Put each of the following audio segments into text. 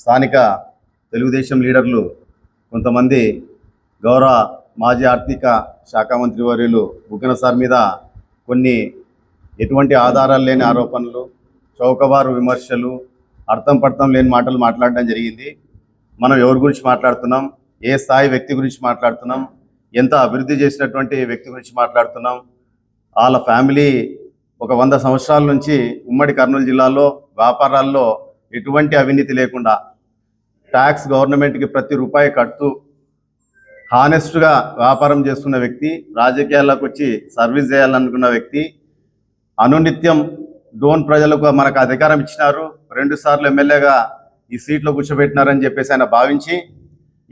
స్థానిక తెలుగుదేశం లీడర్లు కొంతమంది గౌరవ మాజీ ఆర్థిక శాఖ మంత్రి వర్యులు బుగ్గన సార్ మీద కొన్ని ఎటువంటి ఆధారాలు లేని ఆరోపణలు చౌకబారు విమర్శలు అర్థం పర్థం లేని మాటలు మాట్లాడడం జరిగింది. మనం ఎవరి గురించి మాట్లాడుతున్నాం? ఏ స్థాయి వ్యక్తి గురించి మాట్లాడుతున్నాం? ఎంత అభివృద్ధి చేసినటువంటి వ్యక్తి గురించి మాట్లాడుతున్నాం? వాళ్ళ ఫ్యామిలీ ఒక వంద సంవత్సరాల నుంచి ఉమ్మడి కర్నూలు జిల్లాలో వ్యాపారాల్లో ఎటువంటి అవినీతి లేకుండా ట్యాక్స్ గవర్నమెంట్కి ప్రతి రూపాయి కడుతూ హానెస్ట్గా వ్యాపారం చేస్తున్న వ్యక్తి రాజకీయాల్లోకి వచ్చి సర్వీస్ చేయాలనుకున్న వ్యక్తి అనునిత్యం డోన్ ప్రజలకు మనకు అధికారం ఇచ్చినారు. రెండు సార్లు ఎమ్మెల్యేగా ఈ సీట్లో కూర్చోబెట్టినారని చెప్పేసి ఆయన భావించి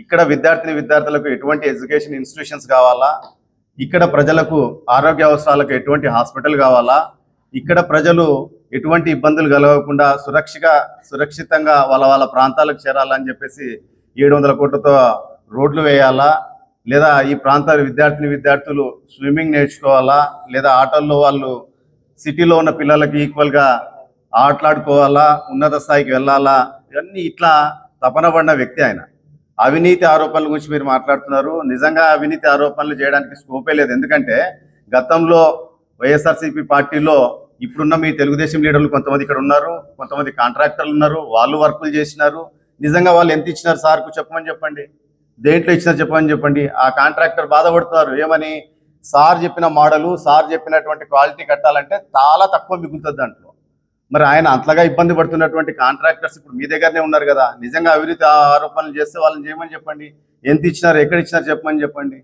ఇక్కడ విద్యార్థిని విద్యార్థులకు ఎటువంటి ఎడ్యుకేషన్ ఇన్స్టిట్యూషన్స్ కావాలా? ఇక్కడ ప్రజలకు ఆరోగ్య అవసరాలకు ఎటువంటి హాస్పిటల్ కావాలా? ఇక్కడ ప్రజలు ఎటువంటి ఇబ్బందులు కలగకుండా సురక్షగా సురక్షితంగా వాళ్ళ వాళ్ళ ప్రాంతాలకు చేరాలని చెప్పేసి ఏడు వందల కోట్లతో రోడ్లు వేయాలా? లేదా ఈ ప్రాంతాల విద్యార్థిని విద్యార్థులు స్విమ్మింగ్ నేర్చుకోవాలా? లేదా ఆటల్లో వాళ్ళు సిటీలో ఉన్న పిల్లలకి ఈక్వల్గా ఆటలాడుకోవాలా? ఉన్నత స్థాయికి వెళ్ళాలా? ఇవన్నీ ఇట్లా తపన పడిన వ్యక్తి ఆయన. అవినీతి ఆరోపణల గురించి మీరు మాట్లాడుతున్నారు. నిజంగా అవినీతి ఆరోపణలు చేయడానికి స్కోపే లేదు. ఎందుకంటే గతంలో వైఎస్ఆర్సీపీ పార్టీలో ఇప్పుడున్న మీ తెలుగుదేశం లీడర్లు కొంతమంది ఇక్కడ ఉన్నారు కొంతమంది కాంట్రాక్టర్లు ఉన్నారు వాళ్ళు వర్కులు చేసినారు. నిజంగా వాళ్ళు ఎంత ఇచ్చినారు సార్కు చెప్పమని చెప్పండి. దేంట్లో ఇచ్చినారు చెప్పమని చెప్పండి. ఆ కాంట్రాక్టర్ బాధపడుతున్నారు. ఏమని? సార్ చెప్పిన మోడలు సార్ చెప్పినటువంటి క్వాలిటీ కట్టాలంటే చాలా తక్కువ మిగులుతుంది దాంట్లో. మరి ఆయన అంతగా ఇబ్బంది పడుతున్నటువంటి కాంట్రాక్టర్స్ ఇప్పుడు మీ దగ్గరనే ఉన్నారు కదా. నిజంగా అవినీతి ఆరోపణలు చేస్తే వాళ్ళని చేయమని చెప్పండి. ఎంత ఇచ్చినారు ఎక్కడ ఇచ్చినారు చెప్పమని చెప్పండి.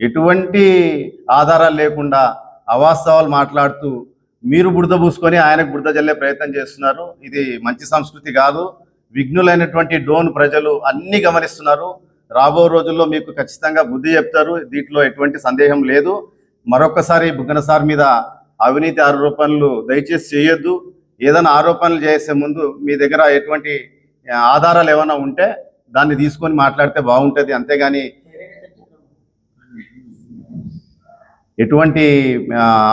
ఎటువంటి ఆధారాలు లేకుండా అవాస్తవాలు మాట్లాడుతూ మీరు బుడద పూసుకొని ఆయనకు బురద చల్లే ప్రయత్నం చేస్తున్నారు. ఇది మంచి సంస్కృతి కాదు. విఘ్నులైనటువంటి డోన్ ప్రజలు అన్ని గమనిస్తున్నారు. రాబో రోజుల్లో మీకు ఖచ్చితంగా బుద్ధి చెప్తారు. దీంట్లో ఎటువంటి సందేహం లేదు. మరొకసారి బుగ్గన సార్ మీద అవినీతి ఆరోపణలు దయచేసి చేయొద్దు. ఏదైనా ఆరోపణలు చేసే ముందు మీ దగ్గర ఎటువంటి ఆధారాలు ఏమైనా ఉంటే దాన్ని తీసుకొని మాట్లాడితే బాగుంటుంది. అంతేగాని ఎటువంటి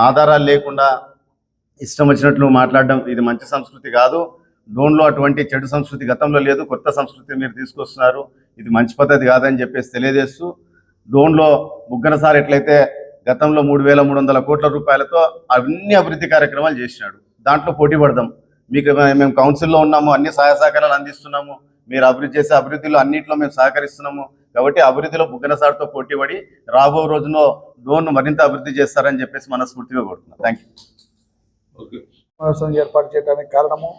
ఆధారాలు లేకుండా ఇష్టం వచ్చినట్లు మాట్లాడడం ఇది మంచి సంస్కృతి కాదు. డోన్లో అటువంటి చెడు సంస్కృతి గతంలో లేదు కొత్త సంస్కృతి మీరు తీసుకొస్తున్నారు. ఇది మంచి పద్ధతి కాదని చెప్పేసి తెలియజేస్తూ డోన్లో బుగ్గన సార్ ఎట్లయితే గతంలో మూడు వేల మూడు వందల కోట్ల రూపాయలతో అన్ని అభివృద్ధి కార్యక్రమాలు చేసినాడు. దాంట్లో పోటీ పడదాం. మీకు మేము కౌన్సిల్లో ఉన్నాము అన్ని సహాయ సహకారాలు అందిస్తున్నాము. మీరు అభివృద్ధి చేసే అభివృద్ధిలో అన్నింటిలో మేము సహకరిస్తున్నాము. కాబట్టి అభివృద్ధిలో బుగ్గన సార్తో పోటీ పడి రాబో రోజులో డోన్ మరింత అభివృద్ధి చేస్తారని చెప్పేసి మనస్ఫూర్తిగా కోరుతున్నాం. థ్యాంక్ యూ ఏర్పాటు చేయడానికి కారణము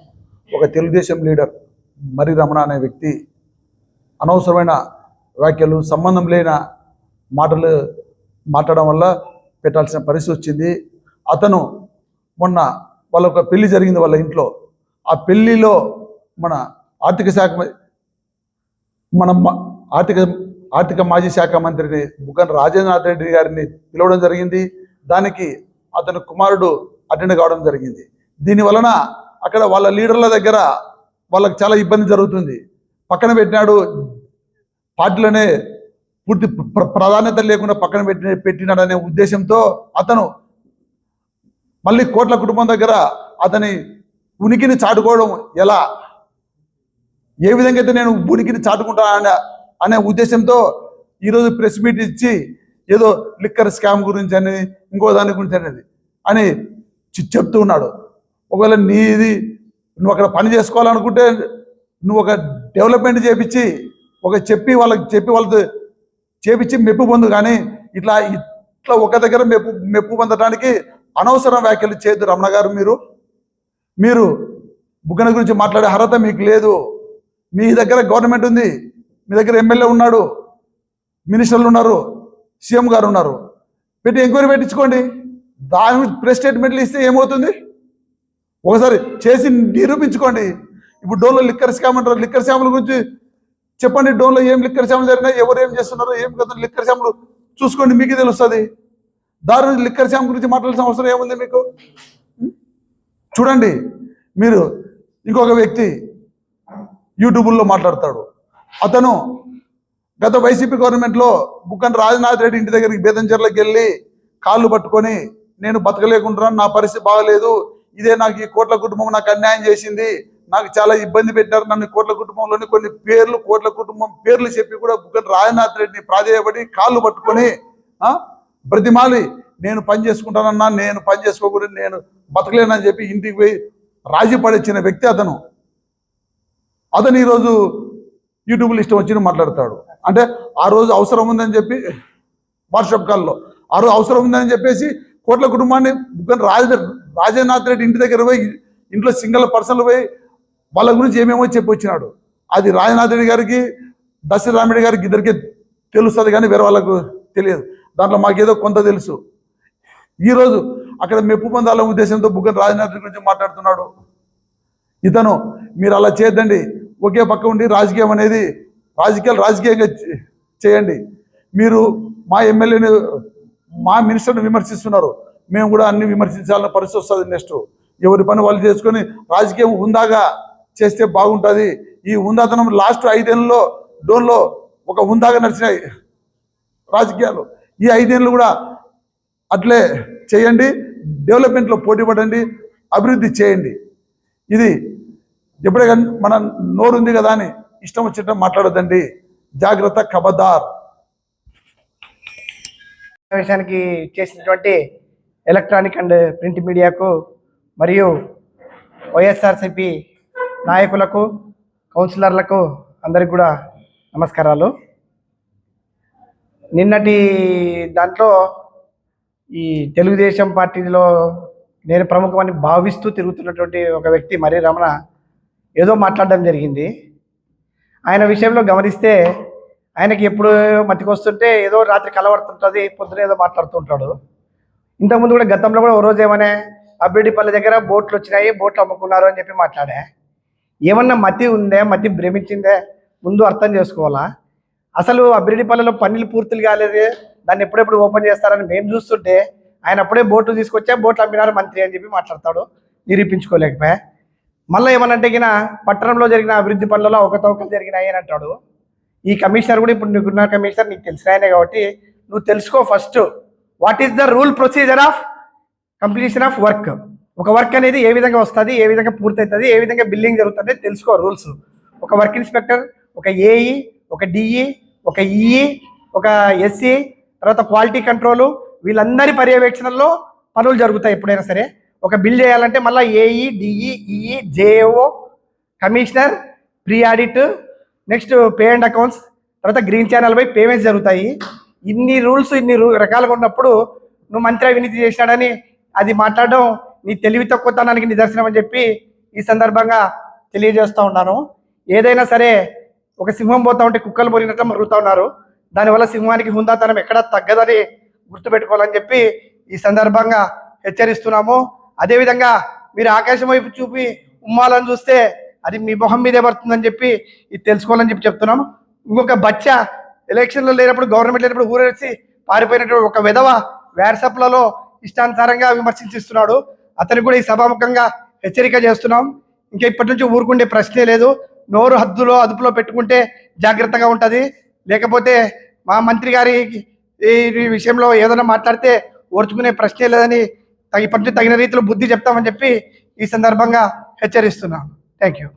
ఒక తెలుగుదేశం లీడర్ మరి రమణ అనే వ్యక్తి. అనవసరమైన వ్యాఖ్యలు సంబంధం లేని మాటలు మాట్లాడడం వల్ల పెట్టాల్సిన పరిస్థితి వచ్చింది. అతను మొన్న వాళ్ళ ఒక పెళ్ళి జరిగింది వాళ్ళ ఇంట్లో. ఆ పెళ్ళిలో మన ఆర్థిక శాఖ మన ఆర్థిక ఆర్థిక మాజీ శాఖ మంత్రిని బుగ్గన రాజేంద్రనాథ్ రెడ్డి గారిని పిలవడం జరిగింది. దానికి అతని కుమారుడు అటెండ్ కావడం జరిగింది. దీని వలన అక్కడ వాళ్ళ లీడర్ల దగ్గర వాళ్ళకి చాలా ఇబ్బంది జరుగుతుంది. పక్కన పెట్టినాడు పార్టీలోనే పూర్తి ప్ర- ప్రాధాన్యత లేకుండా పక్కన పెట్టి పెట్టినాడనే ఉద్దేశంతో అతను మళ్ళీ కోట్ల కుటుంబం దగ్గర అతని ఉనికిని చాటుకోవడం ఎలా ఏ విధంగా అయితే నేను ఉనికిని చాటుకుంటా అనే అనే ఉద్దేశంతో ఈరోజు ప్రెస్ మీట్ ఇచ్చి ఏదో లిక్కర్ స్కామ్ గురించి అని ఇంకో దాని గురించి అనేది అని చెప్తూ ఉన్నాడు. ఒకవేళ నీది నువ్వు అక్కడ పని చేసుకోవాలనుకుంటే నువ్వు ఒక డెవలప్మెంట్ చేపించి ఒక చెప్పి వాళ్ళకి చెప్పి వాళ్ళతో చేపించి మెప్పు పొందు కానీ ఇట్లా ఇట్లా ఒక దగ్గర మెప్పు మెప్పు పొందడానికి అనవసరం వ్యాఖ్యలు చేయొద్దు రమణ గారు మీరు. మీరు బుగ్గన గురించి మాట్లాడే అర్హత మీకు లేదు. మీ దగ్గర గవర్నమెంట్ ఉంది. మీ దగ్గర ఎమ్మెల్యే ఉన్నాడు. మినిస్టర్లు ఉన్నారు. సీఎం గారు ఉన్నారు. పెట్టి ఎంక్వైరీ పెట్టించుకోండి. దాని ప్రెస్ స్టేట్మెంట్లు ఇస్తే ఏమవుతుంది? ఒకసారి చేసి నిరూపించుకోండి. ఇప్పుడు డోన్లో లిక్కర్ స్కామ్ అంటారు. లిక్కర్ స్కాముల గురించి చెప్పండి. డోన్లో ఏం లిక్కర్ స్కాములు జరిగినాయి ఎవరు ఏం చేస్తున్నారు ఏం కదా లిక్కర్ స్కాములు చూసుకోండి. మీకు తెలుస్తుంది. దారు లిక్కర్ స్కామ్ గురించి మాట్లాడాల్సిన అవసరం ఏముంది మీకు? చూడండి. మీరు ఇంకొక వ్యక్తి యూట్యూబుల్లో మాట్లాడతాడు. అతను గత వైసీపీ గవర్నమెంట్లో బుక్కన్ రాజనాథ్ రెడ్డి ఇంటి దగ్గరికి బేదంచెర్లకు వెళ్ళి కాళ్ళు పట్టుకొని నేను బతకలేకుంటున్నాను నా పరిస్థితి బాగలేదు. ఇదే నాకు ఈ కోట్ల కుటుంబం నాకు అన్యాయం చేసింది. నాకు చాలా ఇబ్బంది పెట్టారు నన్ను కోట్ల కుటుంబంలోని కొన్ని పేర్లు కోట్ల కుటుంబం పేర్లు చెప్పి కూడా బుగ్గన రాజనాథ్ రెడ్డిని ప్రాధేయపడి కాళ్ళు పట్టుకొని బ్రతిమాలి. నేను పని చేసుకుంటానన్నా నేను పని చేసుకోకూడదు నేను బతకలేనని చెప్పి ఇంటికి పోయి రాజీ పడిచ్చిన వ్యక్తి అతను. అతను ఈరోజు యూట్యూబ్లో ఇష్టం వచ్చి మాట్లాడతాడు. అంటే ఆ రోజు అవసరం ఉందని చెప్పి వాట్సాప్ కాల్లో ఆ రోజు అవసరం ఉందని చెప్పేసి కోట్ల కుటుంబాన్ని రాజ రాజేనాథ్ రెడ్డి ఇంటి దగ్గర పోయి ఇంట్లో సింగిల్ పర్సన్లు పోయి వాళ్ళ గురించి ఏమేమో చెప్పి వచ్చినాడు. అది రాజనాథ్ రెడ్డి గారికి దశరథ రామిడి గారికి ఇద్దరికి తెలుస్తుంది కానీ వేరే వాళ్ళకు తెలియదు. దాంట్లో మాకేదో కొంత తెలుసు. ఈరోజు అక్కడ మెప్పు పొందాల ఉద్దేశంతో బుగ్గన రాజనాథ్ రెడ్డి గురించి మాట్లాడుతున్నాడు. ఇతను మీరు అలా చేయొద్దండి. ఒకే పక్క ఉండి రాజకీయం అనేది రాజకీయాలు రాజకీయంగా చే- చేయండి. మీరు మా ఎమ్మెల్యేని మా మినిస్టర్ని విమర్శిస్తున్నారు. మేము కూడా అన్ని విమర్శించాలని పరిస్థితి వస్తుంది నెక్స్ట్. ఎవరి పని వాళ్ళు చేసుకొని రాజకీయం హుందాగా చేస్తే బాగుంటుంది. ఈ హుందాతనం లాస్ట్ ఐదేళ్ళలో డోన్లో ఒక హుందాగా నడిచినాయి రాజకీయాలు. ఈ ఐదేళ్ళు కూడా అట్లే చేయండి. డెవలప్మెంట్లో పోటీ పడండి. అభివృద్ధి చేయండి. ఇది ఎప్పుడే మన నోరుంది కదా అని ఇష్టం వచ్చినట్టు మాట్లాడొద్దండి. జాగ్రత్త ఖబర్దార్ సమావేశానికి చేసినటువంటి ఎలక్ట్రానిక్ అండ్ ప్రింట్ మీడియాకు మరియు వైఎస్ఆర్సిపి నాయకులకు కౌన్సిలర్లకు అందరికి కూడా నమస్కారాలు. నిన్నటి దాంట్లో ఈ తెలుగుదేశం పార్టీలో నేను ప్రముఖమని భావిస్తూ తిరుగుతున్నటువంటి ఒక వ్యక్తి మరి రమణ ఏదో మాట్లాడడం జరిగింది. ఆయన విషయంలో గమనిస్తే ఆయనకి ఎప్పుడు మతికొస్తుంటే ఏదో రాత్రి కలవడుతుంటుంది పొద్దున ఏదో మాట్లాడుతుంటాడు. ఇంతకుముందు కూడా గతంలో కూడా ఓ రోజు ఏమనే అబ్బిడిపల్లి దగ్గర బోట్లు వచ్చినాయి బోట్లు అమ్ముకున్నారు అని చెప్పి మాట్లాడే. ఏమన్నా మతి ఉందే మతి భ్రమించిందే ముందు అర్థం చేసుకోవాలా? అసలు అబ్బిడిపల్లిలో పనులు పూర్తులు కాలేదు దాన్ని ఎప్పుడెప్పుడు ఓపెన్ చేస్తారని మేము చూస్తుంటే ఆయన అప్పుడే బోట్లు తీసుకొచ్చా బోట్లు అమ్మినారు మంత్రి అని చెప్పి మాట్లాడతాడు నిరూపించుకోలేకపోయా. మళ్ళీ ఏమనంటే గిన పట్టణంలో జరిగిన అభివృద్ధి పనులలో అవకతవకలు జరిగినాయి అని అంటాడు. ఈ కమిషనర్ కూడా ఇప్పుడు నీకున్న కమిషనర్ నీకు తెలిసిన ఆయనే కాబట్టి నువ్వు తెలుసుకో first what is the rule procedure of completion of work ఒక వర్క్ అనేది ఏ విధంగా వస్తుంది ఏ విధంగా పూర్తవుతుంది ఏ విధంగా బిల్లింగ్ జరుగుతుంది తెలుసుకో రూల్స్ ఒక వర్క్ ఇన్స్పెక్టర్ ఒక ఏఈ ఒక డిఈ ఒక ఈఈ ఒక ఎస్సీ తర్వాత క్వాలిటీ కంట్రోలు వీళ్ళందరి పర్యవేక్షణలో పనులు జరుగుతాయి ఎప్పుడైనా సరే. ఒక బిల్ చేయాలంటే మళ్ళీ AE DE EE JO commissioner pre audit next pay and accounts తర్వాత గ్రీన్ ఛానల్ పై పేమెంట్స్ జరుగుతాయి. ఇన్ని రూల్స్ ఇన్ని రకాలుగా ఉన్నప్పుడు నువ్వు మంత్రి అవినీతి చేసినాడని అది మాట్లాడడం నీ తెలివి తక్కువతనానికి నిదర్శనం అని చెప్పి ఈ సందర్భంగా తెలియజేస్తూ ఉన్నాను. ఏదైనా సరే ఒక సింహం పోతా ఉంటే కుక్కలు మురిగినట్లు మరుగుతూ ఉన్నారు. దానివల్ల సింహానికి హుందాతనం ఎక్కడా తగ్గదని గుర్తుపెట్టుకోవాలని చెప్పి ఈ సందర్భంగా హెచ్చరిస్తున్నాము. అదేవిధంగా మీరు ఆకాశం వైపు చూపి ఉమ్మాలని చూస్తే అది మీ మొహం మీదే పడుతుందని చెప్పి ఇది తెలుసుకోవాలని చెప్పి చెప్తున్నాం ఇంకొక బచ్చ ఎలక్షన్లో లేనప్పుడు గవర్నమెంట్ లేనప్పుడు ఊరేసి పారిపోయినటువంటి ఒక విధవ వాట్సాప్లలో ఇష్టానుసారంగా విమర్శించిస్తున్నాడు. అతనికి కూడా ఈ సభాముఖంగా హెచ్చరిక చేస్తున్నాం. ఇంకా ఇప్పటి నుంచి ఊరుకుండే ప్రశ్నే లేదు. నోరు హద్దులో అదుపులో పెట్టుకుంటే జాగ్రత్తగా ఉంటుంది. లేకపోతే మా మంత్రి గారి ఈ విషయంలో ఏదైనా మాట్లాడితే ఓర్చుకునే ప్రశ్నే లేదని ఇప్పటి నుంచి తగిన రీతిలో బుద్ధి చెప్తామని చెప్పి ఈ సందర్భంగా హెచ్చరిస్తున్నాను థ్యాంక్ యూ